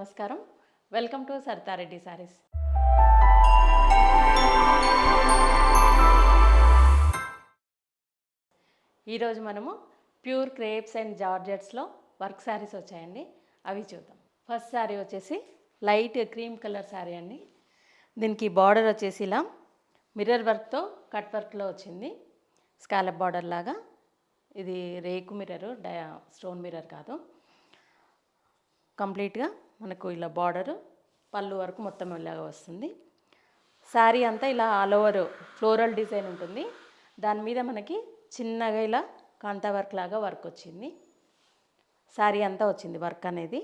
నమస్కారం. Welcome to Saritareddy saris. ఈరోజు మనము ప్యూర్ క్రేప్స్ అండ్ జార్జెట్స్లో వర్క్ శారీస్ వచ్చాయండి. అవి చూద్దాం. ఫస్ట్ శారీ వచ్చేసి లైట్ క్రీమ్ కలర్ శారీ అండి. దీనికి బార్డర్ వచ్చేసి ఇలా మిర్రర్ వర్క్తో కట్ వర్క్లో వచ్చింది. స్కాలప్ బార్డర్ లాగా. ఇది రేకు మిర్రర్ డయా స్టోన్ మిర్రర్ కాదు. కంప్లీట్గా మనకు ఇలా బార్డరు పళ్ళు వరకు మొత్తం ఇలాగా వస్తుంది. శారీ అంతా ఇలా ఆల్ ఓవర్ ఫ్లోరల్ డిజైన్ ఉంటుంది. దాని మీద మనకి చిన్నగా ఇలా కాంతా వర్క్ లాగా వర్క్ వచ్చింది. శారీ అంతా వచ్చింది వర్క్ అనేది.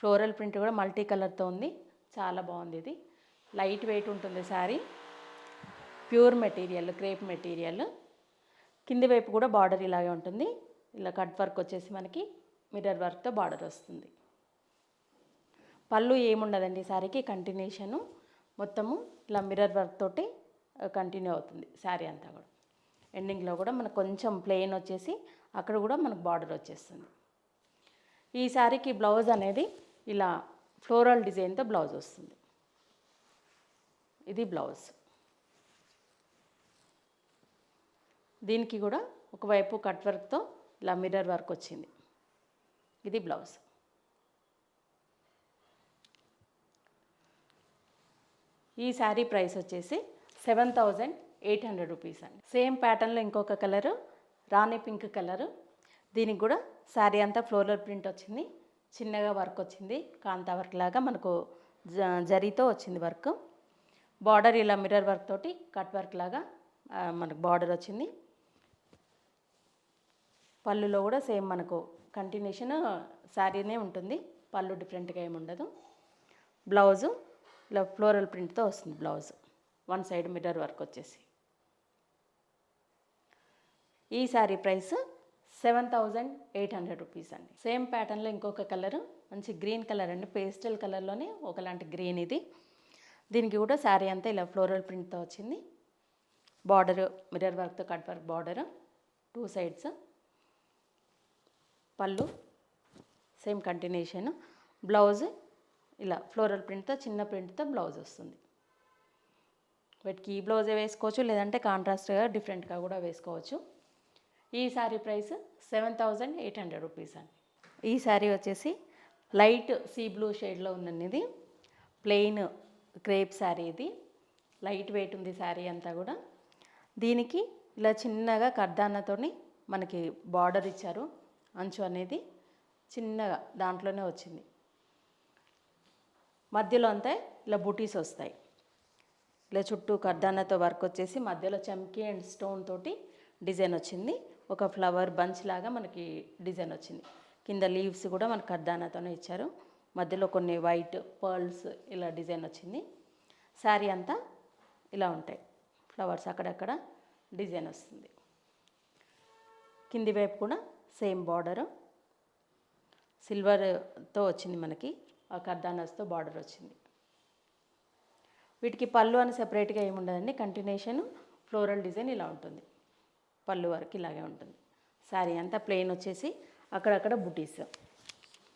ఫ్లోరల్ ప్రింట్ కూడా మల్టీ కలర్తో ఉంది. చాలా బాగుంది ఇది. లైట్ వెయిట్ ఉంటుంది sari pure material crepe material. కింది వైపు కూడా బార్డర్ ఇలాగే ఉంటుంది. ఇలా కట్ వర్క్ వచ్చేసి మనకి మిర్రర్ వర్క్తో బార్డర్ వస్తుంది. పళ్ళు ఏముండదండి శారీకి కంటిన్యూషను మొత్తము ఇలా మిర్రర్ వర్క్ తోటి కంటిన్యూ అవుతుంది శారీ అంతా కూడా. ఎండింగ్లో కూడా మనకు కొంచెం ప్లెయిన్ వచ్చేసి అక్కడ కూడా మనకు బార్డర్ వచ్చేస్తుంది. ఈ శారీకి బ్లౌజ్ అనేది ఇలా ఫ్లోరల్ డిజైన్తో బ్లౌజ్ వస్తుంది. ఇది బ్లౌజ్ దీనికి కూడా ఒకవైపు కట్ వర్క్తో ఇలా మిర్రర్ వర్క్ వచ్చింది. ఇది బ్లౌజ్ ఈ శారీ ప్రైస్ వచ్చేసి seven thousand eight hundred rupees అండి. సేమ్ ప్యాటర్న్లో ఇంకొక కలరు రాణి పింక్ కలరు. దీనికి కూడా శారీ అంతా ఫ్లోరల్ ప్రింట్ వచ్చింది. చిన్నగా వర్క్ వచ్చింది. కాంతా వర్క్ లాగా మనకు జ- జరీతో వచ్చింది వర్క్. బార్డర్ ఇలా మిర్రర్ వర్క్ తోటి కట్ వర్క్ లాగా మనకు బార్డర్ వచ్చింది. పళ్ళులో కూడా సేమ్ మనకు కంటిన్యూషన్ శారీనే ఉంటుంది. పళ్ళు డిఫరెంట్గా ఏమి ఉండదు బ్లౌజు ఇలా ఫ్లోరల్ ప్రింట్తో వస్తుంది blouse. One side mirror work వచ్చేసి. ఈ sari price seven thousand eight hundred rupees అండి. సేమ్ ప్యాటర్న్లో ఇంకొక కలరు మంచి గ్రీన్ కలర్ అండి. పేస్టల్ కలర్లోనే ఒకలాంటి గ్రీన్ ఇది. దీనికి కూడా శారీ అంతా ఇలా ఫ్లోరల్ ప్రింట్తో వచ్చింది. బార్డరు మిర్రర్ వర్క్తో cut work border two sides. పళ్ళు సేమ్ కంటిన్యూషన్. బ్లౌజ్ ఇలా ఫ్లోరల్ ప్రింట్తో చిన్న ప్రింట్తో బ్లౌజ్ వస్తుంది. వీటికి ఈ బ్లౌజే వేసుకోవచ్చు లేదంటే కాంట్రాస్ట్గా డిఫరెంట్గా కూడా వేసుకోవచ్చు. ఈ sari price seven thousand eight hundred rupees అండి. ఈ శారీ వచ్చేసి లైట్ సీ బ్లూ షేడ్లో ఉందండి ఇది ప్లెయిన్ క్రేప్ శారీ ఇది. లైట్ వెయిట్ ఉంది శారీ అంతా కూడా. దీనికి ఇలా చిన్నగా కర్దానతోని మనకి బార్డర్ ఇచ్చారు అంచు అనేది. చిన్నగా దాంట్లోనే వచ్చింది. మధ్యలో అంతా ఇలా బుటీస్ వస్తాయి. ఇలా చుట్టూ కర్దానాతో వర్క్ వచ్చేసి మధ్యలో చమ్కీ అండ్ స్టోన్ తోటి డిజైన్ వచ్చింది. ఒక ఫ్లవర్ బంచ్ లాగా మనకి డిజైన్ వచ్చింది. కింద లీవ్స్ కూడా మనకు కర్దానాతోనే ఇచ్చారు. మధ్యలో కొన్ని వైట్ పర్ల్స్ ఇలా డిజైన్ వచ్చింది. శారీ అంతా ఇలా ఉంటాయి. ఫ్లవర్స్ అక్కడక్కడ డిజైన్ వస్తుంది. కింది వైపు కూడా సేమ్ బార్డరు. సిల్వర్తో వచ్చింది మనకి. కర్దానాస్తో బార్డర్ వచ్చింది. వీటికి పళ్ళు అని సెపరేట్గా ఏముండదండి కంటిన్యూషన్ ఫ్లోరల్ డిజైన్ ఇలా ఉంటుంది. పళ్ళు వరకు ఇలాగే ఉంటుంది. శారీ అంతా ప్లెయిన్ వచ్చేసి అక్కడక్కడ బుటీస్.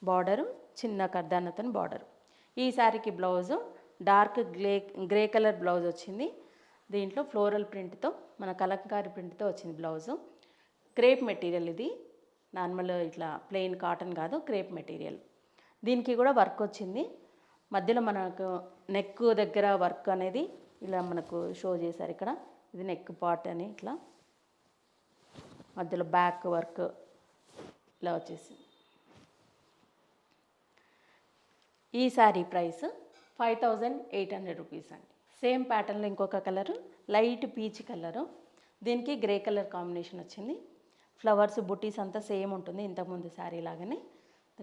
బార్డరు చిన్న కర్దానతో బార్డర్. ఈ శారీకి blouse dark grey grey colour blouse వచ్చింది. దీంట్లో ఫ్లోరల్ ప్రింట్తో మన కలంకారీ ప్రింట్తో వచ్చింది బ్లౌజు. క్రేప్ మెటీరియల్ ఇది. నార్మల్ ఇట్లా ప్లెయిన్ కాటన్ కాదు క్రేప్ మెటీరియల్. దీనికి కూడా వర్క్ వచ్చింది. మధ్యలో మనకు నెక్ దగ్గర వర్క్ అనేది ఇలా మనకు షో చేశారు ఇక్కడ. ఇది నెక్ పార్ట్ అని ఇట్లా. మధ్యలో బ్యాక్ వర్క్ ఇలా వచ్చేసింది. ఈ sari price five thousand eight hundred rupees అండి. సేమ్ ప్యాటర్న్లో ఇంకొక కలరు లైట్ పీచ్ కలరు దీనికి గ్రే కలర్ కాంబినేషన్ వచ్చింది. ఫ్లవర్స్ బుటీస్ అంతా సేమ్ ఉంటుంది ఇంతకుముందు శారీ లాగానే.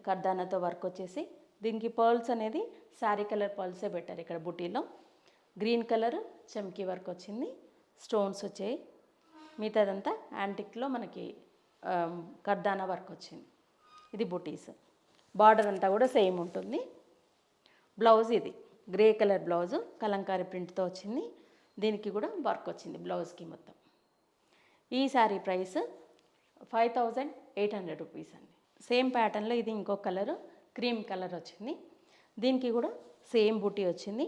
కర్దానాతో వర్క్ వచ్చేసి దీనికి పర్ల్స్ అనేది శారీ కలర్ పర్ల్సే పెట్టారు ఇక్కడ బుటీలో. గ్రీన్ కలర్ చమ్కీ వర్క్ వచ్చింది. స్టోన్స్ వచ్చాయి. మిగతాదంతా యాంటిక్లో మనకి కర్దానా వర్క్ వచ్చింది. ఇది బుటీస్. బార్డర్ అంతా కూడా సేమ్ ఉంటుంది. బ్లౌజ్ ఇది. గ్రే కలర్ బ్లౌజ్ కలంకారీ ప్రింట్తో వచ్చింది. దీనికి కూడా వర్క్ వచ్చింది బ్లౌజ్కి మొత్తం. ఈ sari price five thousand eight hundred rupees అండి. సేమ్ ప్యాటర్న్లో ఇది ఇంకో కలరు క్రీమ్ కలర్ వచ్చింది. దీనికి కూడా సేమ్ బూటీ వచ్చింది.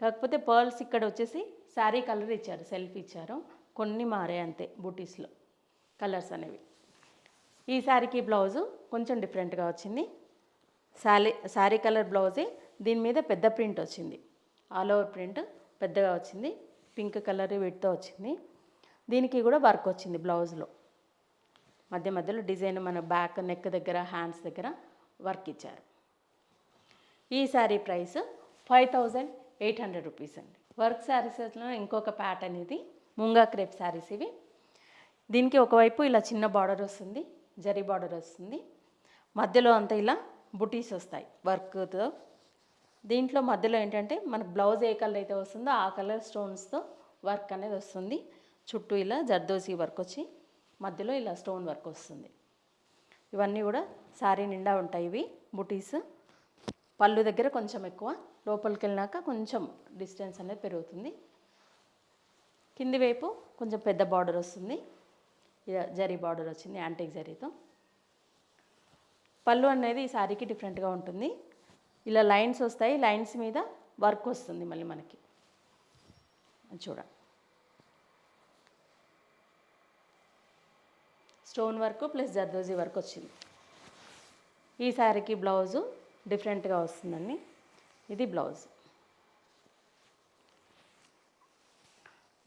కాకపోతే పర్ల్స్ ఇక్కడ వచ్చేసి శారీ కలర్ ఇచ్చారు సెల్ఫ్ ఇచ్చారు. కొన్ని మారే అంతే బూటీస్లో కలర్స్ అనేవి. ఈ శారీకి బ్లౌజు కొంచెం డిఫరెంట్గా వచ్చింది. శారీ శారీ కలర్ బ్లౌజే దీని మీద పెద్ద ప్రింట్ వచ్చింది. ఆల్ ఓవర్ ప్రింట్ పెద్దగా వచ్చింది. పింక్ కలర్ వీటితో వచ్చింది. దీనికి కూడా వర్క్ వచ్చింది బ్లౌజ్లో. మధ్య మధ్యలో డిజైన్ మన బ్యాక్ నెక్ దగ్గర హ్యాండ్స్ దగ్గర వర్క్ ఇచ్చారు. ఈ sari price five thousand eight hundred rupees అండి. వర్క్ శారీస్లో ఇంకొక ప్యాటర్న్ ఇది ముంగా క్రేప్ శారీస్ ఇవి. దీనికి ఒకవైపు ఇలా చిన్న బార్డర్ వస్తుంది జరీ బార్డర్ వస్తుంది. మధ్యలో అంతా ఇలా బుటీస్ వస్తాయి వర్క్తో. దీంట్లో మధ్యలో ఏంటంటే మనకు బ్లౌజ్ ఏ కలర్ అయితే వస్తుందో ఆ కలర్ స్టోన్స్తో వర్క్ అనేది వస్తుంది. చుట్టూ ఇలా జర్దోసి వర్క్ వచ్చి మధ్యలో ఇలా స్టోన్ వర్క్ వస్తుంది. ఇవన్నీ కూడా శారీ నిండా ఉంటాయి ఇవి బుటీస్. పళ్ళు దగ్గర కొంచెం ఎక్కువ లోపలికి వెళ్ళినాక కొంచెం డిస్టెన్స్ అనేది పెరుగుతుంది. కింది వైపు కొంచెం పెద్ద బార్డర్ వస్తుంది. ఇలా జరీ బార్డర్ వచ్చింది యాంటిక్ జరీతో. పళ్ళు అనేది ఈ శారీకి డిఫరెంట్గా ఉంటుంది. ఇలా లైన్స్ వస్తాయి లైన్స్ మీద వర్క్ వస్తుంది మళ్ళీ మనకి. చూడండి. Stone work plus zardozi work వచ్చింది. ఈ శారీకి బ్లౌజు డిఫరెంట్గా వస్తుందండి. ఇది blouse.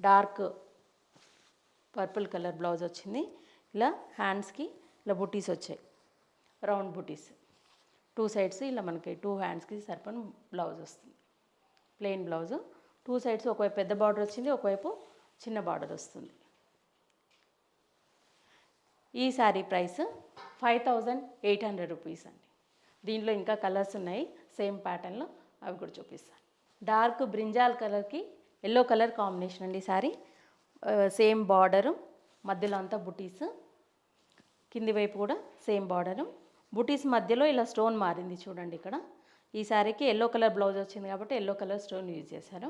Dark purple colour blouse వచ్చింది. ఇలా హ్యాండ్స్కి ఇలా బుటీస్ వచ్చాయి. రౌండ్ బుటీస్. టూ సైడ్స్ ఇలా మనకి టూ హ్యాండ్స్కి సరిపడిన బ్లౌజ్ వస్తుంది. Plain blouse. టూ సైడ్స్ ఒకవైపు పెద్ద బార్డర్ వచ్చింది ఒకవైపు చిన్న బార్డర్ వస్తుంది. ఈ sari price five thousand eight hundred rupees అండి. దీంట్లో ఇంకా కలర్స్ ఉన్నాయి సేమ్ ప్యాటర్న్లో అవి కూడా చూపిస్తాను. డార్క్ బ్రింజాల్ కలర్కి ఎల్లో కలర్ కాంబినేషన్ అండి శారీ. సేమ్ బార్డరు మధ్యలో అంతా బుటీస్ కింది వైపు కూడా సేమ్ బార్డరు. బుటీస్ మధ్యలో ఇలా స్టోన్ మారింది చూడండి ఇక్కడ. ఈ శారీకి ఎల్లో కలర్ బ్లౌజ్ వచ్చింది కాబట్టి ఎల్లో కలర్ స్టోన్ యూజ్ చేశారు.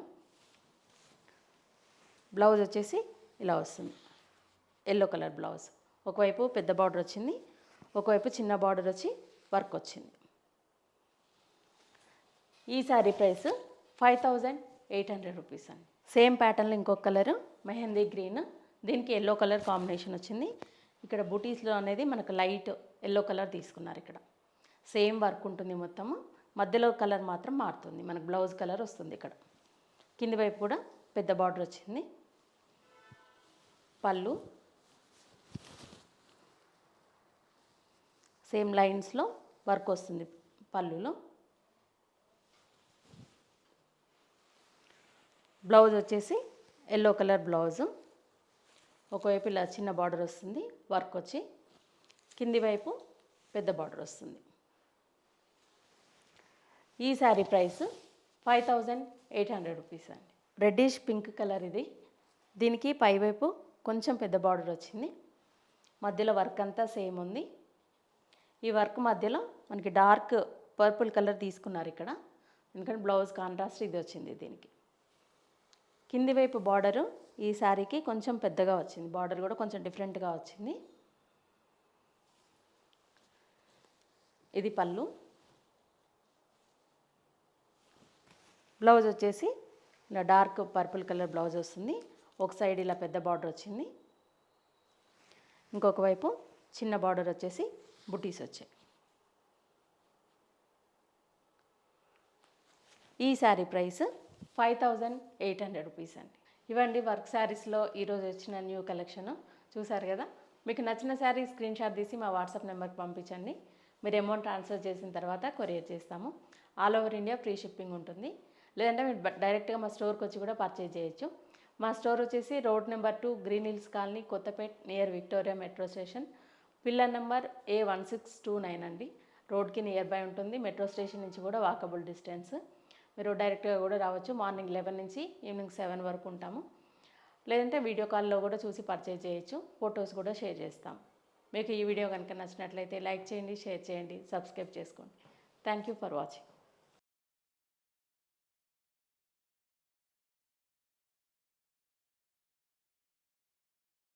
బ్లౌజ్ వచ్చేసి ఇలా వస్తుంది ఎల్లో కలర్ బ్లౌజ్. ఒకవైపు పెద్ద బార్డర్ వచ్చింది ఒకవైపు చిన్న బార్డర్ వచ్చి వర్క్ వచ్చింది. ఈ sari price five thousand eight hundred rupees అండి. సేమ్ ప్యాటర్న్లో ఇంకొక కలర్ మెహందీ గ్రీన్. దీనికి ఎల్లో కలర్ కాంబినేషన్ వచ్చింది. ఇక్కడ బూటీస్లో అనేది మనకు లైట్ ఎల్లో కలర్ తీసుకున్నారు ఇక్కడ. సేమ్ వర్క్ ఉంటుంది మొత్తము. మధ్యలో కలర్ మాత్రం మారుతుంది. మనకు బ్లౌజ్ కలర్ వస్తుంది ఇక్కడ. కింది వైపు కూడా పెద్ద బార్డర్ వచ్చింది. పళ్ళు సేమ్ లైన్స్లో వర్క్ వస్తుంది పళ్ళులో. బ్లౌజ్ వచ్చేసి ఎల్లో కలర్ బ్లౌజు. ఒకవైపు ఇలా చిన్న బార్డర్ వస్తుంది వర్క్ వచ్చి కింది వైపు పెద్ద బార్డర్ వస్తుంది. ఈ sari price five thousand eight hundred rupees అండి. రెడ్డిష్ పింక్ కలర్ ఇది. దీనికి పైవైపు కొంచెం పెద్ద బార్డర్ వచ్చింది. మధ్యలో వర్క్ అంతా సేమ్ ఉంది. ఈ వర్క్ మధ్యలో మనకి డార్క్ పర్పుల్ కలర్ తీసుకున్నారు ఇక్కడ. ఎందుకంటే బ్లౌజ్ కాంట్రాస్ట్ ఇది వచ్చింది దీనికి. కింది వైపు బార్డరు ఈ శారీకి కొంచెం పెద్దగా వచ్చింది. బార్డర్ కూడా కొంచెం డిఫరెంట్గా వచ్చింది. ఇది పళ్ళు. బ్లౌజ్ వచ్చేసి ఇలా డార్క్ పర్పుల్ కలర్ బ్లౌజ్ వస్తుంది. ఒక సైడ్ ఇలా పెద్ద బార్డర్ వచ్చింది. ఇంకొక వైపు చిన్న బార్డర్ వచ్చేసి బుటీస్ వచ్చాయి. ఈ sari price five thousand eight hundred rupees అండి. ఇవ్వండి వర్క్ శారీస్లో ఈరోజు వచ్చిన న్యూ కలెక్షన్. చూసారు కదా? మీకు నచ్చిన శారీ స్క్రీన్ షాట్ తీసి మా వాట్సాప్ నెంబర్కి పంపించండి. మీరు అమౌంట్ ట్రాన్స్ఫర్ చేసిన తర్వాత కొరియర్ చేస్తాము. All over India free shipping ఉంటుంది. లేదంటే మీరు డైరెక్ట్గా మా స్టోర్కి వచ్చి కూడా పర్చేజ్ చేయొచ్చు. మా స్టోర్ వచ్చేసి road number two Green Hills colony Kothapet near Victoria metro station. Pillar number A one six two nine అండి. రోడ్కి నియర్ బై ఉంటుంది. మెట్రో స్టేషన్ నుంచి కూడా వాకబుల్ డిస్టెన్స్. మీరు డైరెక్ట్గా కూడా రావచ్చు. మార్నింగ్ లెవెన్ నుంచి ఈవినింగ్ సెవెన్ వరకు ఉంటాము. లేదంటే వీడియో కాల్లో కూడా చూసి పర్చేజ్ చేయొచ్చు. ఫొటోస్ కూడా షేర్ చేస్తాం. మీకు ఈ వీడియో కనుక నచ్చినట్లయితే లైక్ చేయండి షేర్ చేయండి సబ్స్క్రైబ్ చేసుకోండి. Thank you for watching